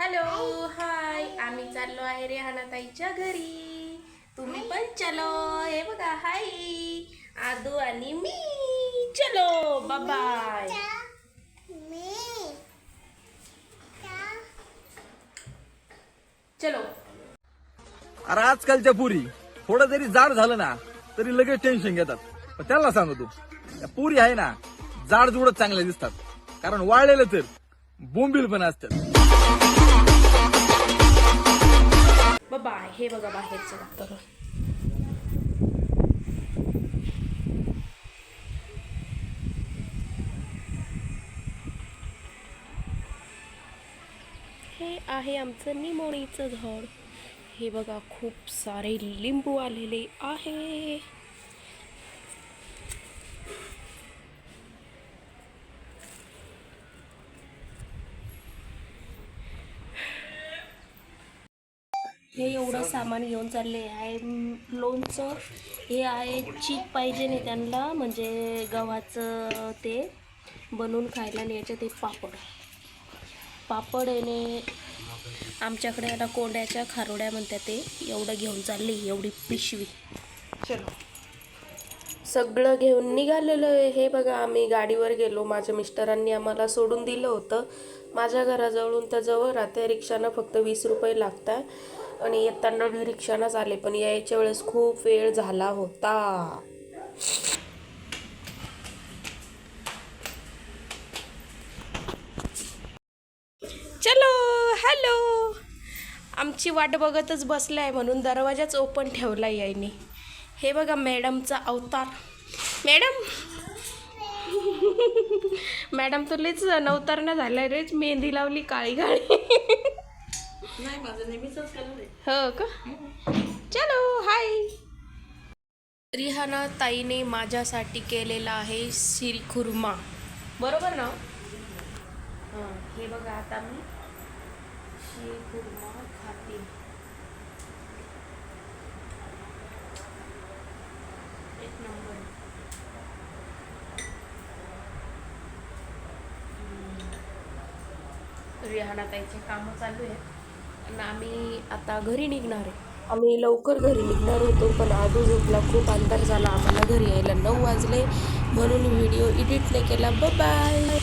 Hello hi. आम्ही चाललो आहे रेहाना ताईच्या घरी. तुम्ही पण चलो. हे बघा हाय. आदू आणि मी चलो. बाय चलो. अरे आजकालच्या पुरी थोडं जरी जाड झालं ना तरी लगेच टेन्शन घेतात. पण त्याला सांगतो त्या पुरी आहे ना जाड जुडच चांगल्या दिसतात. कारण वाळलेलं तर बोंबील पण असतात. बाबा हे बघा बाहेरचं वातावरण हे आहे आमचं निमोणीचं झाड. हे बघा खूप सारे लिंबू आलेले आहे. हे एवढं सामान घेऊन चालले आहे. लोणचं हे आहे चीक पाहिजे नाही त्यांना म्हणजे गव्हाचं ते बनवून खायला न्यायचं ते पापड. पापड येणे आमच्याकडे आता कोंड्याच्या खारोड्या म्हणतात ते एवढं घेऊन चालले एवढी पिशवी. चलो. सगळं घेऊन निघालेलं आहे. हे बघा आम्ही गाडीवर गेलो. माझ्या मिस्टरांनी आम्हाला सोडून दिलं होतं. माझ्या घराजवळून त्या जवळ राहते. रिक्षानं फक्त वीस रुपये लागतात. आणि येताना मी रिक्षानंच आले. पण यायच्या वेळेस खूप वेळ झाला होता. चलो हॅलो. आमची वाट बघतच बसलाय म्हणून दरवाजाच ओपन ठेवला यायनी. हे बघा मॅडमचा अवतार. मॅडम. मॅडम तर लईच नवतार ना झालाय रेच मेहंदी लावली काळी काळी हो का? चलो हाय रिहाना ताईने माझ्यासाठी केलेला आहे शिरखुर्मा बरोबर ना? हां हे बघा आता मी. शिरखुर्मा खाते एक नंबर. रिहाना ताईचे कामं चालू आहे आणि आम्ही आता घरी निघणार आहे. आम्ही लवकर घरी निघणार होतो पण आधू झोपला खूप अंतर झाला. आम्हाला घरी यायला नऊ वाजले. म्हणून व्हिडिओ एडिट नाही केला. बाय